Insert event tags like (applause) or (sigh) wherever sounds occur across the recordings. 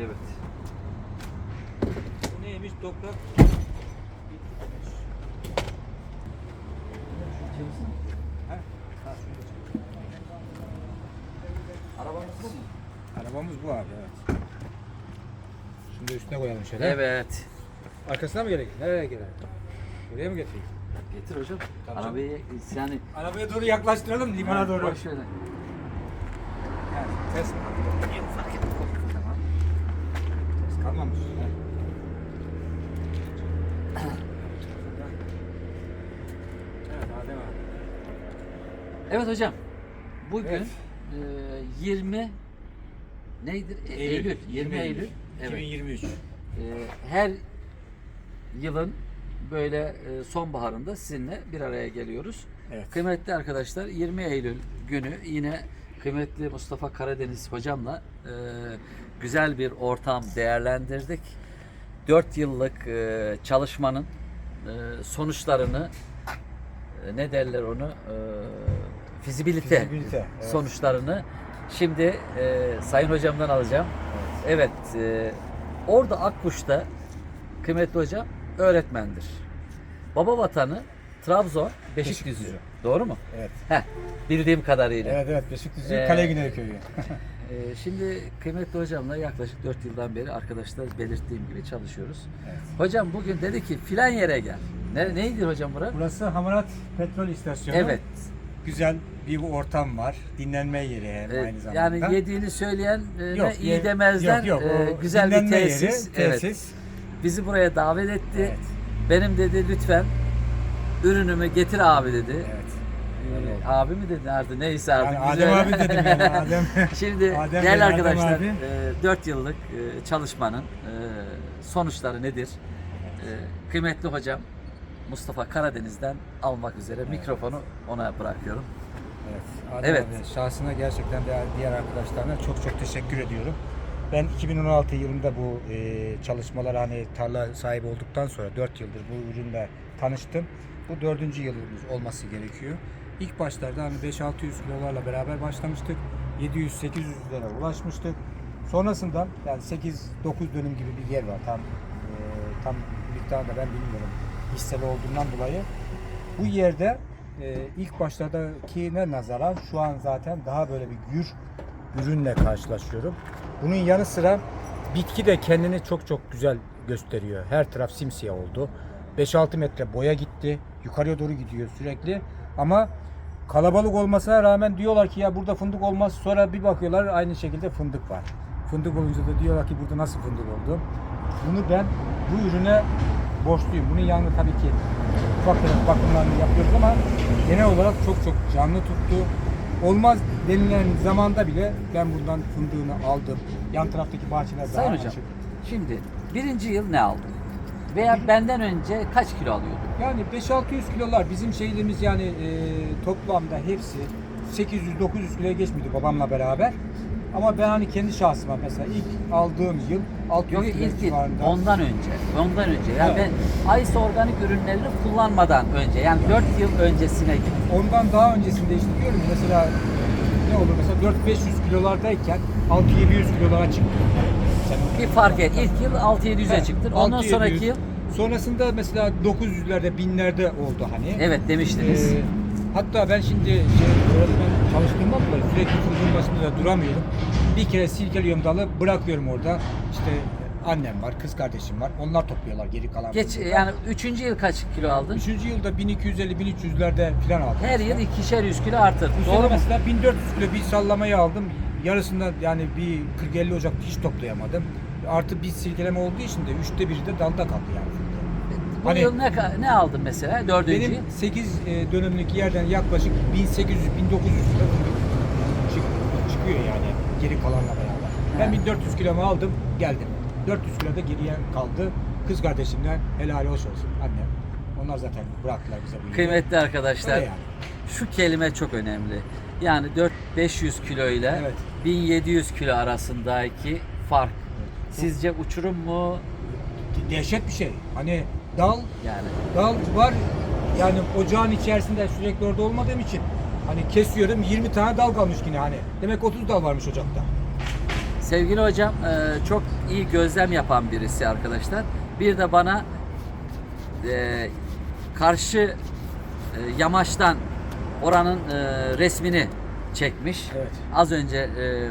Evet. Bu neymiş toprak? Arabamız bu mu? Arabamız bu abi evet. Da üstüne koyalım şöyle. Evet. Arkasına mı gerek? Nereye gerek? Buraya mı getireyim? Getir hocam. Tamam. Arabayı yani Arabaya doğru yaklaştıralım limana doğru. Bak şöyle. Yani ters mi? Yok fark etmez. Tamam. Evet Adem abi. Evet hocam. Bugün Evet. e, 20 neydir? E, Eylül. 20 Eylül. Evet. 2023. E, her yılın böyle e, sonbaharında sizinle bir araya geliyoruz. Evet. Kıymetli arkadaşlar 20 Eylül günü yine kıymetli Mustafa Karadeniz hocamla e, güzel bir ortam değerlendirdik. 4 yıllık e, çalışmanın e, sonuçlarını e, ne derler onu e, fizibilite, Fizibilite, evet. sonuçlarını şimdi e, Sayın hocamdan alacağım. Evet, e, orada Akkuş'ta kıymetli hocam öğretmendir. Baba vatanı Trabzon Beşikdüzü. Beşikdüzü. Doğru mu? Evet. Heh, bildiğim kadarıyla. Evet evet Beşikdüzü Ee, Kaleginer köyü. (laughs) Ee, şimdi kıymetli hocamla yaklaşık 4 yıldan beri arkadaşlar belirttiğim gibi çalışıyoruz. Evet. Hocam bugün dedi ki filan yere gel. Ne, neydi hocam bura? Burası Hamarat Petrol İstasyonu. Evet. Güzel bir ortam var. Dinlenme yeri hem Ee, aynı zamanda. yani yediğini söyleyen e, Yok, iyi ye- demezler. yok, yok, e, güzel bir dinlenme yeri, tesis. Evet. tesis. Bizi buraya davet etti. Evet. Benim dedi lütfen ürünümü getir abi dedi. Evet. Öyle abi mi dedi artık neyse artık. Yani. Adem abi dedim yani (laughs) Adem. Şimdi Adem değerli Bey, Adem arkadaşlar abi. 4 yıllık e, çalışmanın e, sonuçları nedir? E, kıymetli hocam Mustafa Karadeniz'den almak üzere mikrofonu ona bırakıyorum. Evet. Adem Evet. abi şahsına gerçekten diğer, diğer arkadaşlarına çok çok teşekkür ediyorum. Ben 2016 yılında bu e, çalışmalar hani tarla sahibi olduktan sonra 4 yıldır bu ürünle tanıştım. Bu dördüncü yılımız olması gerekiyor. İlk başlarda hani 5-600 kilolarla beraber başlamıştık. 700-800'lere ulaşmıştık. Sonrasında yani 8-9 dönüm gibi bir yer var. Tam e, tam miktarını da ben bilmiyorum. Hisseli olduğundan dolayı. Bu yerde e, ilk başlardakine nazaran şu an zaten daha böyle bir gür ürünle karşılaşıyorum. Bunun yanı sıra bitki de kendini çok çok güzel gösteriyor. Her taraf simsiyah oldu. 5-6 metre boya gitti. Yukarıya doğru gidiyor sürekli. Ama kalabalık olmasına rağmen diyorlar ki ya burada fındık olmaz. Sonra bir bakıyorlar aynı şekilde fındık var. Fındık olunca da diyorlar ki burada nasıl fındık oldu. Bunu ben bu ürüne borçluyum. Bunun yanında tabii ki ufak tefek bakımlarını yapıyoruz ama genel olarak çok çok canlı tuttu. Olmaz denilen zamanda bile ben bundan fındığını aldım. Yan taraftaki bahçeler daha Sayın hocam açık. şimdi birinci yıl ne aldın? Veya benden önce kaç kilo alıyordun? Yani 5-600 kilolar bizim şeylerimiz yani e, toplamda hepsi 800-900 kiloya geçmedi babamla beraber. Ama ben hani kendi şahsıma mesela ilk aldığım yıl 600 Yok kilo ilk yıl civarında. ondan önce. Ondan önce. Yani Evet. ben Aysa organik ürünlerini kullanmadan önce yani 4 yıl öncesine gittim. Ondan daha öncesinde işte diyorum ya, mesela ne olur mesela 4-500 kilolardayken 6-700 kilolara çıktım. Bir fark et. İlk yıl 6-700'e Evet, çıktın. Ondan 600, sonraki yıl Sonrasında mesela 900'lerde, binlerde oldu hani. evet demiştiniz. Ee, hatta ben şimdi şey, öğretmen çalıştığımdan dolayı sürekli fırının başında da duramıyorum. Bir kere silkeliyorum dalı, bırakıyorum orada. İşte annem var, kız kardeşim var. Onlar topluyorlar geri kalan. Geç fındığı. yani 3. yıl kaç kilo aldın? Üçüncü yılda 1250-1300'lerde falan aldım. Her yıl ikişer yüz kilo artır. Bu Doğru sene mu? mesela 1400 kilo bir sallamayı aldım. Yarısında yani bir 40-50 Ocak hiç toplayamadım. Artı bir silkeleme olduğu için de üçte biri de dalda kaldı yani. Bu Hani- yıl ne, ne aldın mesela? Dördüncü? Benim 8 e, dönümlük yerden yaklaşık 1800-1900 kilo fındık çık- çıkıyor yani geri kalanla beraber. Ben He. 1400 kilomu aldım geldim. 400 kilo da geriye kaldı. Kız kardeşimden helal hoş olsun annem. Onlar zaten bıraktılar bize bu. Kıymetli arkadaşlar yani. şu kelime çok önemli. Yani 4-500 kilo ile Evet. 1700 kilo arasındaki fark. Sizce uçurum mu? Dehşet bir şey. Hani dal Yani dal var yani ocağın içerisinde sürekli orada olmadığım için hani kesiyorum 20 tane dal kalmış yine hani. Demek 30 dal varmış ocakta. sevgili hocam e, çok iyi gözlem yapan birisi arkadaşlar. Bir de bana e, karşı e, yamaçtan oranın e, resmini çekmiş. Evet. Az önce e,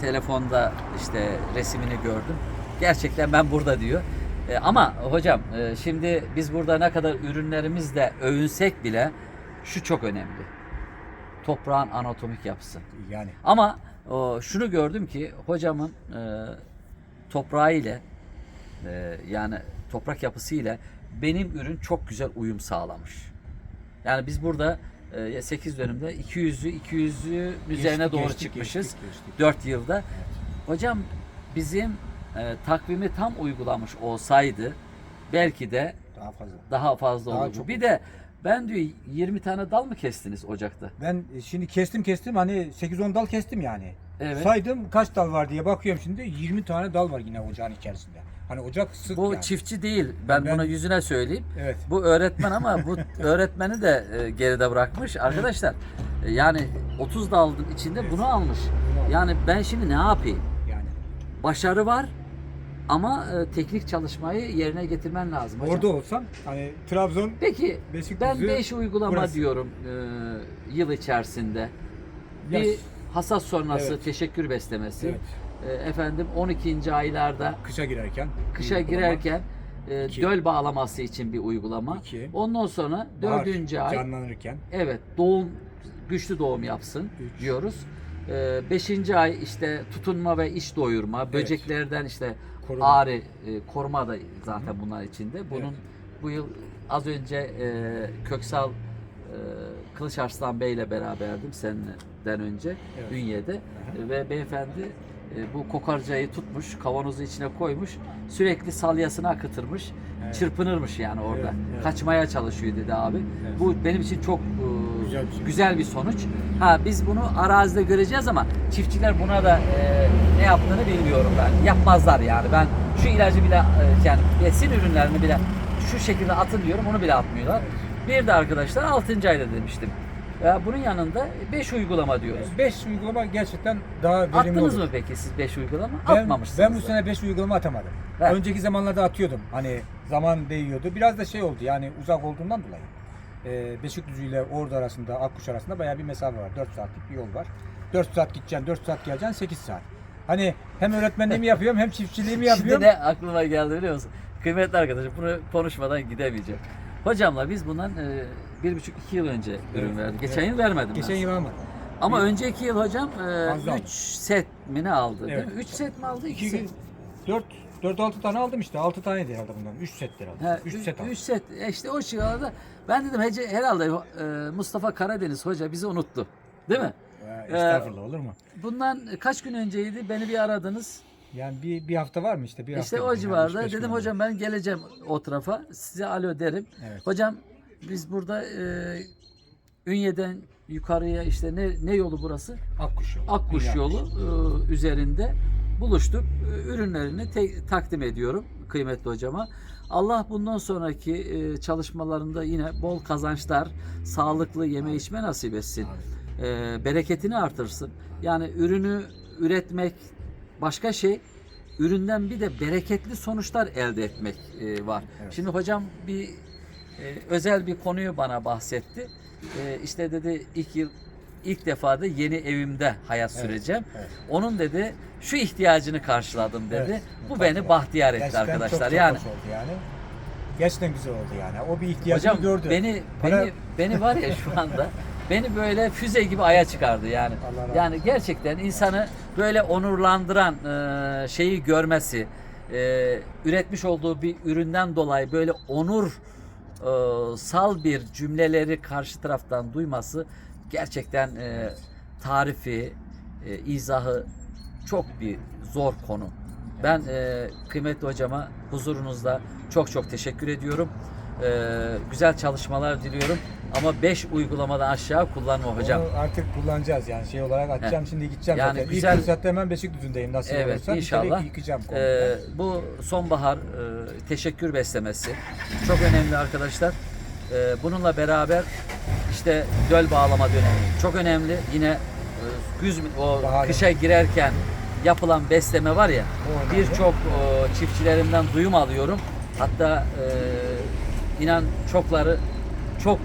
telefonda işte resmini gördüm. Gerçekten ben burada diyor. E, ama hocam e, şimdi biz burada ne kadar ürünlerimizle övünsek bile şu çok önemli. Toprağın anatomik yapısı. Yani Ama o, şunu gördüm ki hocamın e, toprağı ile e, yani toprak yapısı ile benim ürün çok güzel uyum sağlamış. Yani biz burada e, 8 dönümde 200'lü 200'lü üzerine Geçtik, doğru geçtik, çıkmışız. geçtik, geçtik. 4 yılda. Hocam bizim e, takvimi tam uygulamış olsaydı belki de daha fazla. daha fazla Daha olurdu. çok Bir de ben diyor 20 tane dal mı kestiniz ocakta? Ben e, şimdi kestim kestim hani 8-10 dal kestim yani. Evet. Saydım kaç dal var diye bakıyorum şimdi 20 tane dal var yine ocağın içerisinde. Hani ocak sık Bu yani. çiftçi değil. Ben, Ben- buna yüzüne söyleyeyim. Evet. Bu öğretmen ama bu (laughs) öğretmeni de e, geride bırakmış. Arkadaşlar e, yani 30 dalın içinde bunu almış. Bunu almış. Yani ben şimdi ne yapayım? Yani. Başarı var ama e, teknik çalışmayı yerine getirmen lazım hocam. Orada olsam hani Trabzon Peki Beşikdüzü ben 5 uygulama burası. diyorum e, yıl içerisinde. Ya- Bir hasat sonrası Evet. teşekkür beslemesi. Evet. E, efendim 12. aylarda kışa girerken kışa girerken e, İki. döl bağlaması için bir uygulama. İki. Ondan sonra bahar dördüncü ay canlanırken evet doğum güçlü doğum yapsın Üç. diyoruz. E, beşinci ay işte tutunma ve iç doyurma, böceklerden işte Koruma. ağrı e, koruma da zaten bunlar içinde. Bunun bu yıl az önce e, Köksal e, Kılıç Arslan Bey ile beraberdim senden önce Evet. Ünye'de Aha. ve beyefendi e, bu kokarcayı tutmuş, kavanozu içine koymuş, sürekli salyasını akıtırmış, Evet. çırpınırmış yani orada. Evet, evet. Kaçmaya çalışıyor dedi abi. Evet. Bu benim için çok e, Güzel bir şey. güzel bir sonuç. Ha biz bunu arazide göreceğiz ama çiftçiler buna da e, ne yaptığını bilmiyorum ben. Yapmazlar yani. Ben şu ilacı bile e, yani besin ürünlerini bile şu şekilde atın diyorum onu bile atmıyorlar. Bir de arkadaşlar 6. ayda demiştim. Ya bunun yanında 5 uygulama diyoruz. 5 uygulama gerçekten daha verimli Attınız olur. mı peki siz 5 uygulama? Ben, Atmamışsınız. ben bu da. sene 5 uygulama atamadım. Evet. Önceki zamanlarda atıyordum. Hani zaman değiyordu. Biraz da şey oldu yani uzak olduğundan dolayı. Ee, Beşikdüzü ile Ordu arasında, Akkuş arasında bayağı bir mesafe var. 4 saatlik bir yol var. 4 saat gideceksin, 4 saat geleceksin, 8 saat. Hani hem öğretmenliğimi yapıyorum hem çiftçiliğimi (laughs) Şimdi yapıyorum. ne aklıma geldi biliyor musun? Kıymetli arkadaşım bunu konuşmadan gidemeyeceğim. Hocamla biz bundan e, bir buçuk iki yıl önce ürün Evet, verdik. Geçen evet. yıl vermedim Geçen ben. yıl almadım. Ama Bir- önceki yıl hocam Fazla 3 aldı. set mi ne aldı Evet. mi? 3 set mi aldı? 2 2 set. gün 4 4 6 tane aldım işte. 6 tane herhalde bundan. 3 setler aldım. 3 set aldım. 3 set. E işte o civarda ben dedim hece, herhalde e, Mustafa Karadeniz hoca bizi unuttu. Değil mi? Ee, Estağfurullah olur mu? Bundan kaç gün önceydi beni bir aradınız. Yani bir, bir hafta var mı işte? Bir işte hafta o yani, civarda gün dedim hocam ben geleceğim o tarafa. Size alo derim. Evet. Hocam biz burada e, Ünye'den yukarıya işte ne ne yolu burası? Akkuş yolu. Akkuş yolu e, üzerinde buluştuk. E, Ürünlerini te- takdim ediyorum kıymetli hocama. Allah bundan sonraki e, çalışmalarında yine bol kazançlar, sağlıklı yeme içme nasip etsin. E, bereketini artırsın. Yani ürünü üretmek başka şey. Üründen bir de bereketli sonuçlar elde etmek e, var. Evet. Şimdi hocam bir e, özel bir konuyu bana bahsetti. E, işte dedi ilk yıl ilk defa da yeni evimde hayat Evet, süreceğim. evet. Onun dedi şu ihtiyacını karşıladım dedi. Evet, Bu mutlaka. beni bahtiyar etti Gerçekten arkadaşlar. çok, çok yani oldu yani. Gerçekten güzel oldu yani. O bir ihtiyacını hocam gördü. beni Para- beni beni var ya şu anda (laughs) beni böyle füze gibi aya çıkardı yani. Allah Yani gerçekten insanı böyle onurlandıran e, şeyi görmesi, e, üretmiş olduğu bir üründen dolayı böyle onur e, sal bir cümleleri karşı taraftan duyması gerçekten e, tarifi, e, izahı çok bir zor konu. Ben e, kıymetli hocama huzurunuzda çok çok teşekkür ediyorum. E, güzel çalışmalar diliyorum. Ama 5 uygulamadan aşağı kullanma hocam. Onu artık kullanacağız yani şey olarak atacağım şimdi gideceğim Yani zaten. güzel- İlk fırsatta hemen Beşikdüzü'ndeyim nasıl Evet olursa. İnşallah. komple. Ee, bu sonbahar e, teşekkür beslemesi çok önemli arkadaşlar. Ee, bununla beraber işte göl bağlama dönemi çok önemli. Yine e, güz o Bahane. kışa girerken yapılan besleme var ya birçok e, çiftçilerimden duyum alıyorum. Hatta e, inan çokları çok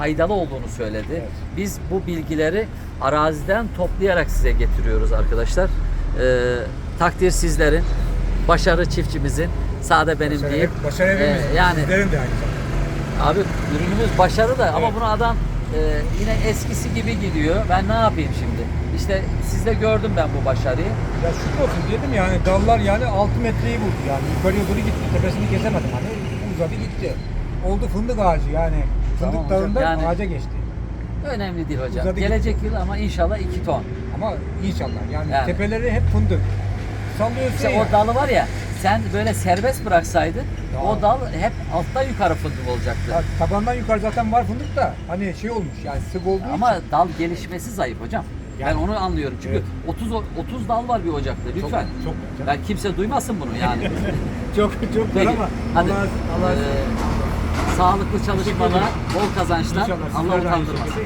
faydalı olduğunu söyledi. Evet. Biz bu bilgileri araziden toplayarak size getiriyoruz arkadaşlar. E, takdir sizlerin, başarı çiftçimizin, sade benim Başarı, hep başarı evimiz. E, yani Sizlerin de aynı zamanda. Abi ürünümüz başarı da ama Evet. bunu adam e, yine eskisi gibi gidiyor. Ben ne yapayım şimdi? İşte sizde gördüm ben bu başarıyı. Ya şükür olsun dedim yani dallar yani 6 metreyi buldu yani yukarıya doğru gitti tepesini kesemedim hani uzadı gitti. Oldu fındık ağacı yani fındık Tamam hocam, dağından yani- ağaca geçti. Önemli değil hocam. Uzadı Gelecek yıl ama inşallah 2 ton. Ama inşallah yani, Yani. tepeleri hep fındık. Sallıyorsun İşte ya. o dalı var ya sen böyle serbest bıraksaydın Ya. o dal hep alttan yukarı fındık olacaktı. Ya tabandan yukarı zaten var fındık da hani şey olmuş yani sık olduğu Ama için. dal gelişmesi zayıf hocam. ben Yani- onu anlıyorum. Çünkü Evet. 30 o- 30 dal var bir ocakta. Lütfen. Çok, çok, çok, Ben kimse duymasın bunu yani. (laughs) çok, çok var Peki. ama Hadi. Allah, Allah Ee, sağlıklı çalışmalar, bol kazançlar. Allah utandırmasın.